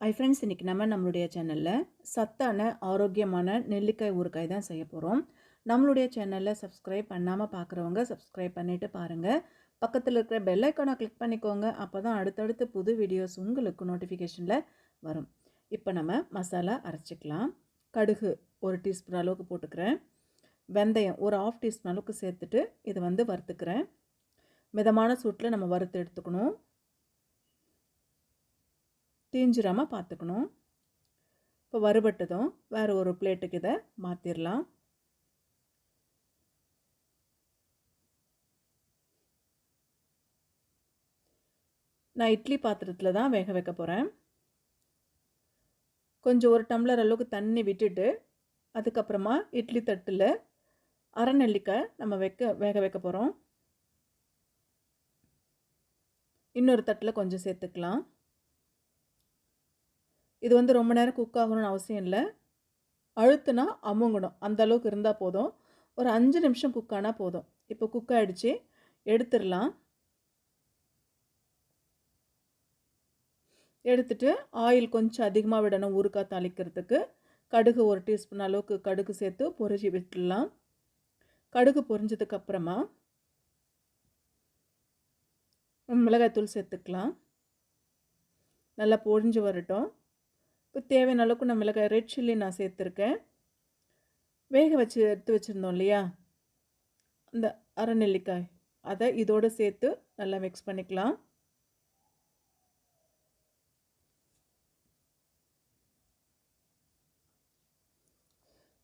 ஐ friends இன்றைக்கி நம்ம நம்மளுடைய சேனலில் சத்தான ஆரோக்கியமான நெல்லிக்காய் ஊறுகாய் தான் செய்ய போகிறோம் நம்மளுடைய சேனலில் சப்ஸ்கிரைப் பண்ணாமல் பார்க்குறவங்க சப்ஸ்கிரைப் பண்ணிவிட்டு பாருங்கள் பக்கத்தில் இருக்கிற பெல் ஐக்கானை கிளிக் பண்ணிக்கோங்க. அப்போ தான் அடுத்தடுத்து புது வீடியோஸ் உங்களுக்கு நோட்டிஃபிகேஷனில் வரும். இப்போ நம்ம மசாலா அரைச்சிக்கலாம். கடுகு ஒரு டீஸ்பூன் அளவுக்கு போட்டுக்கிறேன். வெந்தயம் ஒரு ஆஃப் டீஸ்பூன் அளவுக்கு சேர்த்துட்டு இதை வந்து வறுத்துக்கிறேன். மிதமான சூட்டில் நம்ம வறுத்து எடுத்துக்கணும். தீஞ்சிடாமல் பார்த்துக்கணும் இப்போ வறுபட்டதும் வேறு ஒரு பிளேட்டுக்கு இதை மாற்றிடலாம் நான் இட்லி பாத்திரத்தில் தான் வேக வைக்க போகிறேன் கொஞ்சம் ஒரு டம்ளர் அளவுக்கு தண்ணி விட்டுட்டு அதுக்கப்புறமா இட்லி தட்டில் அரை நெல்லிக்காய் நம்ம வைக்க வேக வைக்க போகிறோம் இன்னொரு தட்டில் கொஞ்சம் சேர்த்துக்கலாம். இது வந்து ரொம்ப நேரம் குக் ஆகணும்னு அவசியம் இல்லை. அழுத்துனா அமுங்கணும். அந்த அளவுக்கு இருந்தால் போதும். ஒரு அஞ்சு நிமிஷம் குக் ஆனால் போதும். இப்போ குக் ஆகிடுச்சு எடுத்துடலாம். எடுத்துட்டு ஆயில் கொஞ்சம் அதிகமாக விடணும் ஊறுக்காய் தாளிக்கிறதுக்கு. கடுகு ஒரு டீஸ்பூன் அளவுக்கு கடுகு சேர்த்து பொறிஞ்சி விட்டுடலாம். கடுகு பொரிஞ்சதுக்கப்புறமா மிளகாய்த்தூள் சேர்த்துக்கலாம். நல்லா பொரிஞ்சு வரட்டும். இப்போ தேவையான அளவுக்கு நான் மிளகாய் ரெட் சில்லி நான் சேர்த்துருக்கேன். வேக வச்சு எடுத்து வச்சுருந்தோம் இல்லையா? அந்த அரை நெல்லிக்காய். அதை இதோடு சேர்த்து நல்லா மிக்ஸ் பண்ணிக்கலாம்.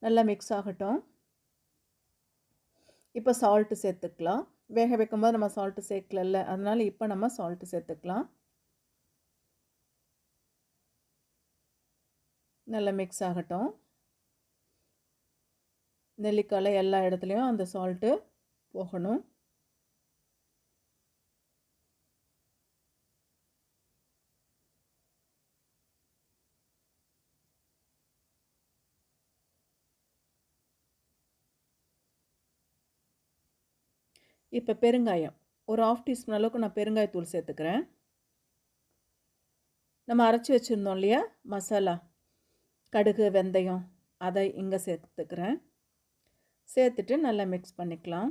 நல்லா மிக்ஸ் ஆகட்டும். இப்போ சால்ட்டு சேர்த்துக்கலாம். வேக வைக்கும்போது நம்ம சால்ட்டு சேர்க்கலல்ல. அதனால் இப்போ நம்ம சால்ட்டு சேர்த்துக்கலாம். நல்லா மிக்ஸ் ஆகட்டும். நெல்லிக்காயில் எல்லா இடத்துலையும் அந்த சால்ட்டு போகணும். இப்போ பெருங்காயம். ஒரு ஆஃப் டீஸ்பூன் அளவுக்கு நான் பெருங்காயத்தூள் சேர்த்துக்கிறேன். நம்ம அரைச்சி வச்சுருந்தோம் இல்லையா? மசாலா. கடுகு வெந்தயம் அதை இங்கே சேர்த்துக்கிறேன். சேர்த்துட்டு நல்லா மிக்ஸ் பண்ணிக்கலாம்.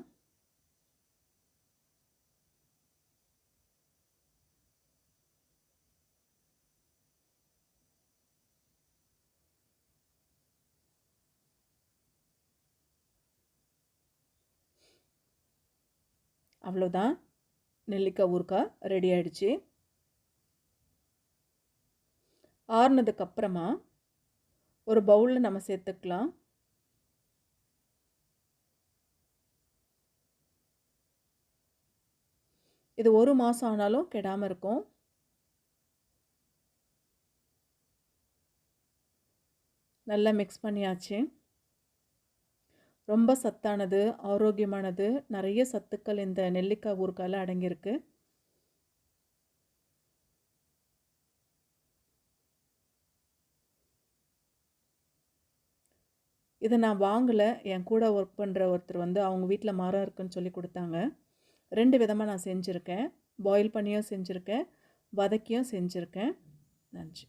அவ்வளோதான். நெல்லிக்காய் ஊறுக்காய் ரெடி ஆகிடுச்சு ஆறுனதுக்கப்புறமா ஒரு பவுலில் நம்ம சேர்த்துக்கலாம். இது ஒரு மாதம் ஆனாலும் கெடாமல் இருக்கும். நல்லா மிக்ஸ் பண்ணியாச்சு. ரொம்ப சத்தானது ஆரோக்கியமானது நிறைய சத்துக்கள் இந்த நெல்லிக்காய் ஊறுக்காயில் அடங்கியிருக்கு. இதை நான் வாங்கலை. என் கூட ஒர்க் பண்ணுற ஒருத்தர் வந்து அவங்க வீட்டில் மரம் இருக்குன்னு சொல்லி கொடுத்தாங்க. ரெண்டு விதமாக நான் செஞ்சுருக்கேன். பாயில் பண்ணியும் செஞ்சுருக்கேன். வதக்கியும் செஞ்சுருக்கேன். நன்றி.